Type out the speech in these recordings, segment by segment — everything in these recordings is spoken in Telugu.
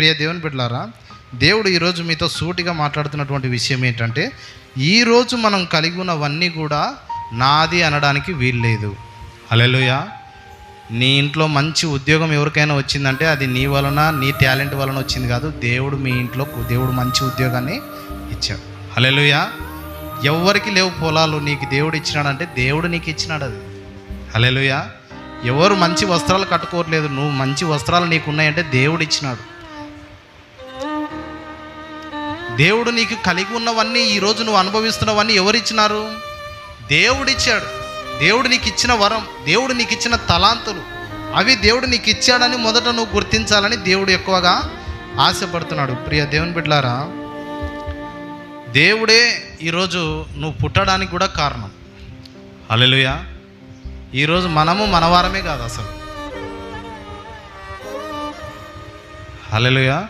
ప్రియ దేవుని బిడ్డలారా దేవుడు ఈరోజు మీతో సూటిగా మాట్లాడుతున్నటువంటి విషయం ఏంటంటే ఈరోజు మనం కలిగి ఉన్నవన్నీ కూడా నాది అనడానికి వీల్లేదు అలెలుయా నీ ఇంట్లో మంచి ఉద్యోగం ఎవరికైనా వచ్చిందంటే అది నీ వలన నీ టాలెంట్ వలన వచ్చింది కాదు దేవుడు మీ ఇంట్లో దేవుడు మంచి ఉద్యోగాన్ని ఇచ్చాడు. అలెలుయా ఎవరికి లేవు పొలాలు నీకు దేవుడు ఇచ్చినాడంటే దేవుడు నీకు ఇచ్చినాడు అది. అలెలుయా ఎవరు మంచి వస్త్రాలు కట్టుకోవట్లేదు నువ్వు మంచి వస్త్రాలు నీకు ఉన్నాయంటే దేవుడు ఇచ్చినాడు. దేవుడు నీకు కలిగి ఉన్నవన్నీ ఈరోజు నువ్వు అనుభవిస్తున్నవన్నీ ఎవరిచ్చినారు? దేవుడిచ్చాడు. దేవుడు నీకు ఇచ్చిన వరం దేవుడు నీకు ఇచ్చిన తలాంతులు. అవి దేవుడు నీకు ఇచ్చాడని మొదట నువ్వు గుర్తించాలని దేవుడు ఎక్కువగా ఆశపడుతున్నాడు. ప్రియ దేవుని బిడ్డలారా దేవుడే ఈరోజు నువ్వు పుట్టడానికి కూడా కారణం. హల్లెలూయా. ఈరోజు మనము మనవారమే కాదు అసలు. అలెలుయా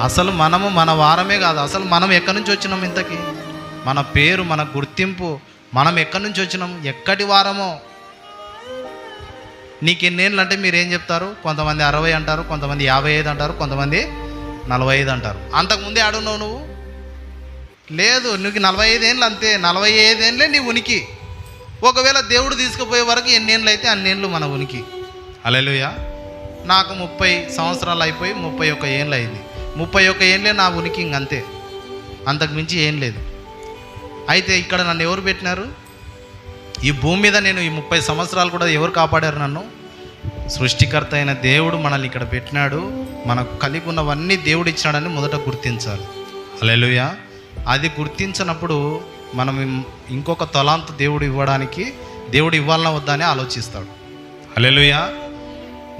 అసలు మనము మన వారమే కాదు. అసలు మనం ఎక్కడి నుంచి వచ్చినాం ఇంతకి? మన పేరు మన గుర్తింపు మనం ఎక్కడి నుంచి వచ్చినాం? ఎక్కడి వారమో? నీకు ఎన్నేళ్ళు అంటే మీరు ఏం చెప్తారు? కొంతమంది అరవై అంటారు కొంతమంది యాభై ఐదు అంటారు కొంతమంది నలభై ఐదు అంటారు. అంతకుముందే ఆడున్నావు నువ్వు? లేదు నీకు నలభై ఐదు ఏళ్ళు అంతే. నలభై ఐదేళ్ళే నీ ఉనికి. ఒకవేళ దేవుడు తీసుకుపోయే వరకు ఎన్నేళ్ళు అయితే అన్నేళ్ళు మన ఉనికి. అలెలుయా నాకు ముప్పై సంవత్సరాలు అయిపోయి ముప్పై ఒక్క ఏళ్ళు అయింది. ముప్పై ఒక్క ఏళ్ళే నా ఉనికి ఇంకంతే అంతకు మించి ఏం లేదు. అయితే ఇక్కడ నన్ను ఎవరు పెట్టినారు? ఈ భూమి మీద నేను ఈ ముప్పై సంవత్సరాలు కూడా ఎవరు కాపాడారు నన్ను? సృష్టికర్త అయిన దేవుడు మనల్ని ఇక్కడ పెట్టినాడు. మనకు కలిగి ఉన్నవన్నీ దేవుడు ఇచ్చినాడని మొదట గుర్తించాలి. అలెలుయ అది గుర్తించినప్పుడు మనం ఇంకొక తలాంత దేవుడు ఇవ్వడానికి దేవుడు ఇవ్వాలన్నా వద్దా అని ఆలోచిస్తాడు. అలెలుయా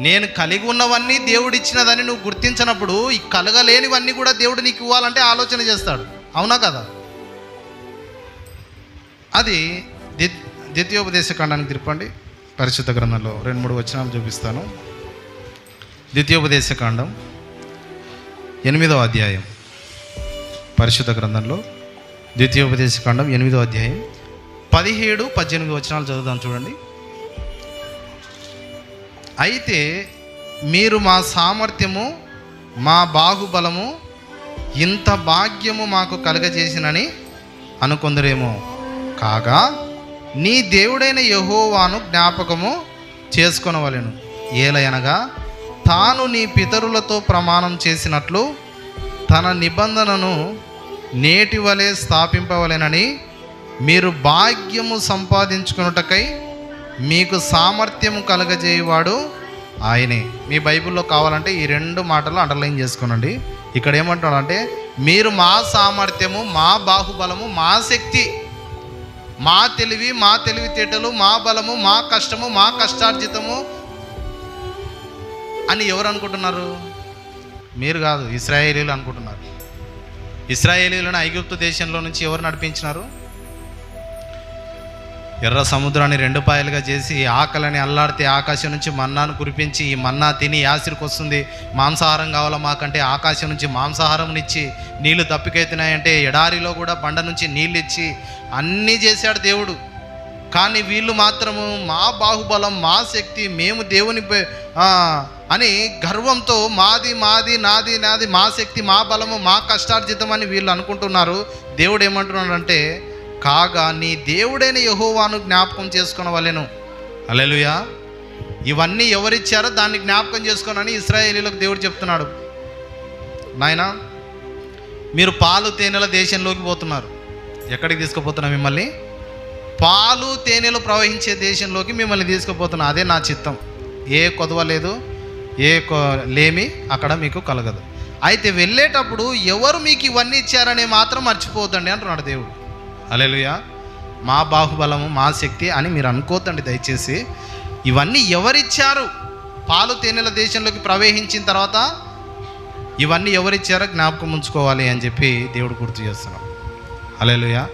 నేను కలిగి ఉన్నవన్నీ దేవుడు ఇచ్చినదని నువ్వు గుర్తించినప్పుడు ఈ కలగలేనివన్నీ కూడా దేవుడు నీకు ఇవ్వాలంటే ఆలోచన చేస్తాడు. అవునా కదా? అది ద్వితీయోపదేశ ఖండానికి తిప్పండి పరిశుద్ధ గ్రంథంలో రెండు మూడు వచనాలు చూపిస్తాను. ద్వితీయోపదేశ కాండం ఎనిమిదవ అధ్యాయం పరిశుద్ధ గ్రంథంలో ద్వితీయోపదేశ కాండం ఎనిమిదవ అధ్యాయం పదిహేడు పద్దెనిమిది వచనాలు చదువుదాం చూడండి. అయితే మీరు మా సామర్థ్యము మా బాహుబలము ఇంత భాగ్యము మాకు కలగజేసినని అనుకుందరేమో. కాగా నీ దేవుడైన యహోవాను జ్ఞాపకము చేసుకొనవలెను. ఏలయనగా తాను నీ పితరులతో ప్రమాణం చేసినట్లు తన నిబంధనను నేటి వలె స్థాపింపవలెనని మీరు భాగ్యము సంపాదించుకున్నటకై మీకు సామర్థ్యం కలగజేయవాడు ఆయనే. మీ బైబిల్లో కావాలంటే ఈ రెండు మాటలు అండర్లైన్ చేసుకోనండి. ఇక్కడ ఏమంటాడంటే మీరు మా సామర్థ్యము మా బాహుబలము మా శక్తి మా తెలివి మా తెలివితేటలు మా బలము మా కష్టము మా కష్టార్జితము అని ఎవరు అనుకుంటున్నారు మీరు కాదు ఇస్రాయేలీలు అనుకుంటున్నారు. ఇస్రాయేలీలను ఐగుప్తు దేశంలో నుంచి ఎవరు నడిపించినారు? ఎర్ర సముద్రాన్ని రెండు పాయలుగా చేసి ఆకలిని అల్లాడితే ఆకాశం నుంచి మన్నాను కురిపించి ఈ మన్నా తిని యాసిరికి వస్తుంది. మాంసాహారం కావాలా మాకంటే ఆకాశం నుంచి మాంసాహారంనిచ్చి నీళ్ళు తప్పికెత్తినాయంటే ఎడారిలో కూడా బండ నుంచి నీళ్ళు ఇచ్చి అన్నీ చేశాడు దేవుడు. కానీ వీళ్ళు మాత్రము మా బాహుబలం మా శక్తి మేము దేవుని అని గర్వంతో మాది మాది నాది నాది మా శక్తి మా బలము మా కష్టార్జితం అని వీళ్ళు అనుకుంటున్నారు. దేవుడు ఏమంటున్నాడంటే కాగా నీ దేవుడైన యహోవాను జ్ఞాపకం చేసుకునవలెను. అలెలుయా ఇవన్నీ ఎవరిచ్చారో దాన్ని జ్ఞాపకం చేసుకోనని ఇస్రాయేలీలకు దేవుడు చెప్తున్నాడు. నాయనా మీరు పాలు తేనెల దేశంలోకి పోతున్నారు. ఎక్కడికి తీసుకుపోతున్నా మిమ్మల్ని? పాలు తేనెలు ప్రవహించే దేశంలోకి మిమ్మల్ని తీసుకుపోతున్నా. అదే నా చిత్తం. ఏ కొదవ లేదు ఏ కొ- లేమి అక్కడ మీకు కలగదు. అయితే వెళ్ళేటప్పుడు ఎవరు మీకు ఇవన్నీ ఇచ్చారనే మాత్రం మర్చిపోతండి అంటున్నాడు దేవుడు. అలెలుయా మా బాహుబలము మా శక్తి అని మీరు అనుకోతండి దయచేసి. ఇవన్నీ ఎవరిచ్చారు? పాలు తేనెల దేశంలోకి ప్రవేశించిన తర్వాత ఇవన్నీ ఎవరిచ్చారో జ్ఞాపకం ఉంచుకోవాలి అని చెప్పి దేవుడు గుర్తు చేస్తున్నాడు అలెలుయ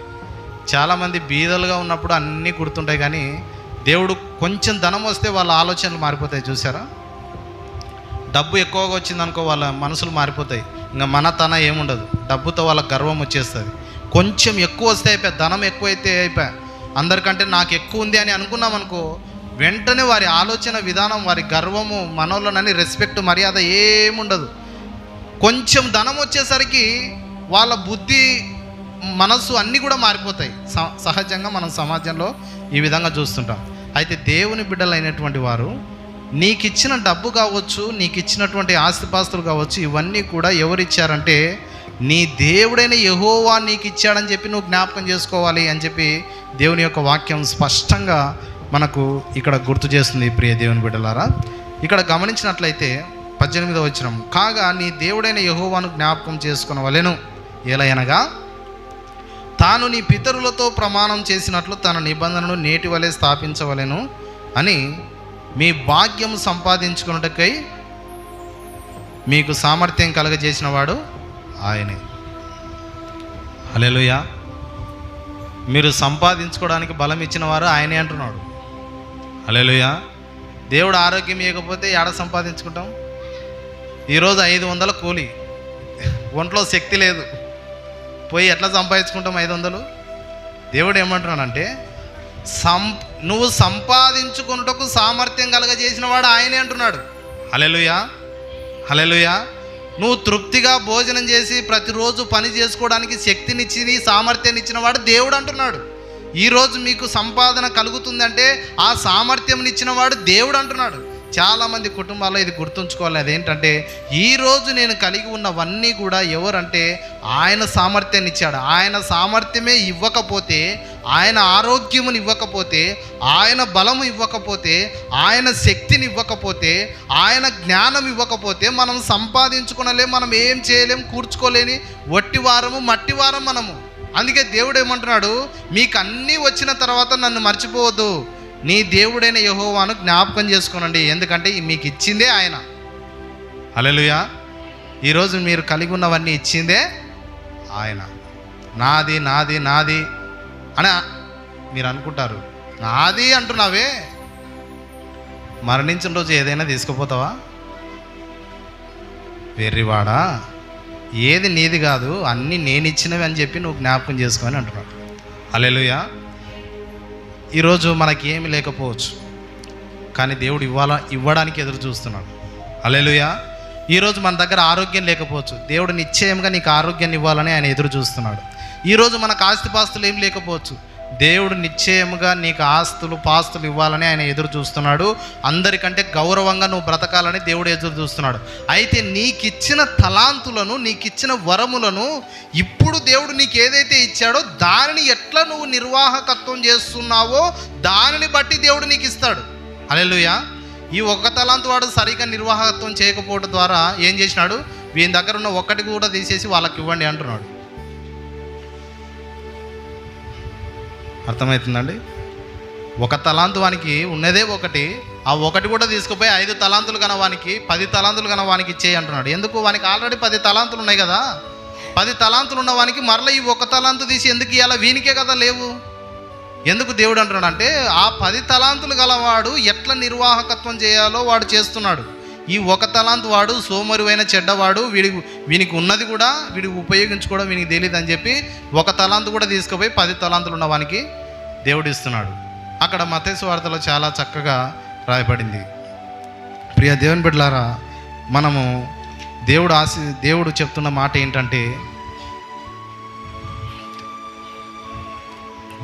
చాలామంది బీదలుగా ఉన్నప్పుడు అన్నీ గుర్తుంటాయి కానీ దేవుడు కొంచెం ధనం వస్తే వాళ్ళ ఆలోచనలు మారిపోతాయి చూసారా డబ్బు ఎక్కువగా వచ్చిందనుకో వాళ్ళ మనసులు మారిపోతాయి. ఇంకా మన తన ఏముండదు. డబ్బుతో వాళ్ళ గర్వం వచ్చేస్తుంది. కొంచెం ఎక్కువ వస్తే అయిపోయా ధనం ఎక్కువైతే అయిపోయా. అందరికంటే నాకు ఎక్కువ ఉంది అని అనుకున్నాం అనుకో వెంటనే వారి ఆలోచన విధానం వారి గర్వము మనోళ్ళనని రెస్పెక్ట్ మర్యాద ఏముండదు. కొంచెం ధనం వచ్చేసరికి వాళ్ళ బుద్ధి మనస్సు అన్నీ కూడా మారిపోతాయి. స- సహజంగా మనం సమాజంలో ఈ విధంగా చూస్తుంటాం. అయితే దేవుని బిడ్డలైనటువంటి వారు నీకు ఇచ్చిన డబ్బు కావచ్చు నీకు ఇచ్చినటువంటి ఆస్తిపాస్తులు కావచ్చు ఇవన్నీ కూడా ఎవరు ఇచ్చారంటే నీ దేవుడైన యహోవా నీకు ఇచ్చాడని చెప్పి నువ్వు జ్ఞాపకం చేసుకోవాలి అని చెప్పి దేవుని యొక్క వాక్యం స్పష్టంగా మనకు ఇక్కడ గుర్తు చేస్తుంది ప్రియ దేవుని బిడ్డలారా. ఇక్కడ గమనించినట్లయితే పద్దెనిమిదవ వచ్చినం కాగా నీ దేవుడైన యహోవాను జ్ఞాపకం చేసుకునవలెను ఎలయనగా తాను నీ పితరులతో ప్రమాణం చేసినట్లు తన నిబంధనను నేటి వలె స్థాపించవలెను అని మీ భాగ్యం సంపాదించుకున్నటకై మీకు సామర్థ్యం కలగజేసిన వాడు ఆయనే. హల్లెలూయా. మీరు సంపాదించుకోవడానికి బలం ఇచ్చిన వారు ఆయనే అంటున్నాడు. హల్లెలూయా. దేవుడు ఆరోగ్యం ఇవ్వకపోతే ఎడ సంపాదించుకుంటాం? ఈరోజు ఐదు వందల కూలి. ఒంట్లో శక్తి లేదు. పోయి ఎట్లా సంపాదించుకుంటాం ఐదు వందలు? దేవుడు ఏమంటున్నాడంటే సం నువ్వు సంపాదించుకున్నటకు సామర్థ్యం కలగజేసిన వాడు ఆయనే అంటున్నాడు. హలెలుయా హలెలుయా నువ్వు తృప్తిగా భోజనం చేసి ప్రతిరోజు పని చేసుకోవడానికి శక్తినిచ్చి సామర్థ్యాన్ని ఇచ్చిన వాడు దేవుడు అంటున్నాడు. ఈరోజు మీకు సంపాదన కలుగుతుందంటే ఆ సామర్థ్యం ఇచ్చినవాడు దేవుడు అంటున్నాడు. చాలామంది కుటుంబాల్లో ఇది గుర్తుంచుకోవాలి. అదేంటంటే ఈరోజు నేను కలిగి ఉన్నవన్నీ కూడా ఎవరంటే ఆయన సామర్థ్యాన్ని ఇచ్చాడు. ఆయన సామర్థ్యమే ఇవ్వకపోతే ఆయన ఆరోగ్యమును ఇవ్వకపోతే ఆయన బలము ఇవ్వకపోతే ఆయన శక్తిని ఇవ్వకపోతే ఆయన జ్ఞానం ఇవ్వకపోతే మనం సంపాదించుకునలేం మనం ఏం చేయలేం కూర్చుకోలేని వట్టివారము మట్టివారం మనము. అందుకే దేవుడు ఏమంటున్నాడు? మీకు అన్నీ వచ్చిన తర్వాత నన్ను మర్చిపోవద్దు. నీ దేవుడైన యహోవాను జ్ఞాపకం చేసుకోనండి. ఎందుకంటే మీకు ఇచ్చిందే ఆయన. హల్లెలూయా. ఈరోజు మీరు కలిగి ఉన్నవన్నీ ఇచ్చిందే ఆయన. నాది నాది నాది అని మీరు అనుకుంటారు. నాది అంటున్నావే. మరణించిన రోజు ఏదైనా తీసుకుపోతావా? వెర్రివాడా ఏది నీది కాదు అన్నీ నేను ఇచ్చినవి అని చెప్పి నువ్వు జ్ఞాపకం చేసుకొని అంటున్నాడు. అలెలుయా ఈరోజు మనకి ఏమి లేకపోవచ్చు. కానీ దేవుడు ఇవ్వాల? ఇవ్వడానికి ఎదురు చూస్తున్నాడు. అలెలుయా ఈరోజు మన దగ్గర ఆరోగ్యం లేకపోవచ్చు. దేవుడు నిశ్చయంగా నీకు ఆరోగ్యాన్ని ఇవ్వాలని ఆయన ఎదురు చూస్తున్నాడు. ఈరోజు మనకు ఆస్తిపాస్తులు ఏం లేకపోవచ్చు. దేవుడు నిశ్చయముగా నీకు ఆస్తులు పాస్తులు ఇవ్వాలని ఆయన ఎదురు చూస్తున్నాడు. అందరికంటే గౌరవంగా నువ్వు బ్రతకాలని దేవుడు ఎదురు చూస్తున్నాడు. అయితే నీకిచ్చిన తలాంతులను నీకిచ్చిన వరములను ఇప్పుడు దేవుడు నీకు ఏదైతే ఇచ్చాడో దానిని ఎట్లా నువ్వు నిర్వాహకత్వం చేస్తున్నావో దానిని బట్టి దేవుడు నీకు ఇస్తాడు. అలెలుయా ఈ ఒక్క తలాంతు వాడు సరిగా నిర్వాహకత్వం చేయకపోవడం ద్వారా ఏం చేసినాడు? వీని దగ్గర ఉన్న ఒక్కటి కూడా తీసేసి వాళ్ళకి ఇవ్వండి అంటున్నాడు. అర్థమవుతుందండి? ఒక తలాంతు వానికి ఉన్నదే ఒకటి ఆ ఒకటి కూడా తీసుకుపోయి ఐదు తలాంతులు కన వానికి పది తలాంతులు కన వానికి ఇచ్చేయి అంటున్నాడు. ఎందుకు? వానికి ఆల్రెడీ పది తలాంతులు ఉన్నాయి కదా? పది తలాంతులు ఉన్న వానికి మరలా ఈ ఒక తలాంతు తీసి ఎందుకు ఇలా వీనికే కదా లేవు. ఎందుకు దేవుడు అంటున్నాడు అంటే ఆ పది తలాంతులు గలవాడు ఎట్లా నిర్వాహకత్వం చేయాలో వాడు చేస్తున్నాడు. ఈ ఒక తలాంతు వాడు సోమరువైన చెడ్డవాడు వీడి వీనికి ఉన్నది కూడా వీడికి ఉపయోగించుకోవడం వీనికి తెలియదు అని చెప్పి ఒక తలాంతు కూడా తీసుకుపోయి పది తలాంతులు ఉన్న వానికి దేవుడు ఇస్తున్నాడు. అక్కడ మతేసు వార్తలో చాలా చక్కగా రాయబడింది. ప్రియ దేవుని బిడ్డలారా మనము దేవుడు ఆశి దేవుడు చెప్తున్న మాట ఏంటంటే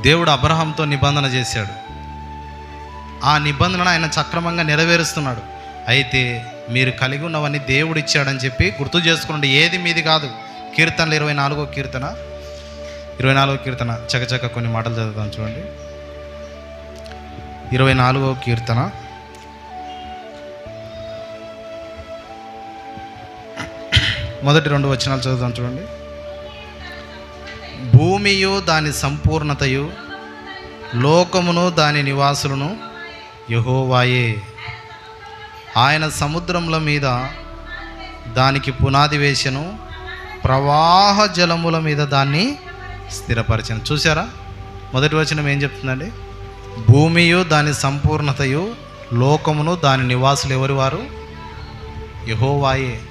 దేవుడు అబ్రహాంతో నిబంధన చేశాడు. ఆ నిబంధన ఆయన సక్రమంగా నెరవేరుస్తున్నాడు. అయితే మీరు కలిగి ఉన్నవన్నీ దేవుడు ఇచ్చాడని చెప్పి గుర్తు చేసుకోండి ఏది మీది కాదు. కీర్తనలు ఇరవై నాలుగో కీర్తన. ఇరవై నాలుగో కీర్తన. చకచక కొన్ని మాటలు చదువుతాను చూడండి. ఇరవై నాలుగో కీర్తన. మొదటి రెండు వచనాలు చదువుతాం చూడండి. భూమియు దాని సంపూర్ణతయు లోకమును దాని నివాసులను యహోవాయే. ఆయన సముద్రముల మీద దానికి పునాది వేసెను ప్రవాహ జలముల మీద దాన్ని స్థిరపరచను. చూసారా మొదటి వచనం ఏం చెప్తుందండి? భూమియు దాని సంపూర్ణతయు లోకమును దాని నివాసులు ఎవరి వారు? యహోవాయే.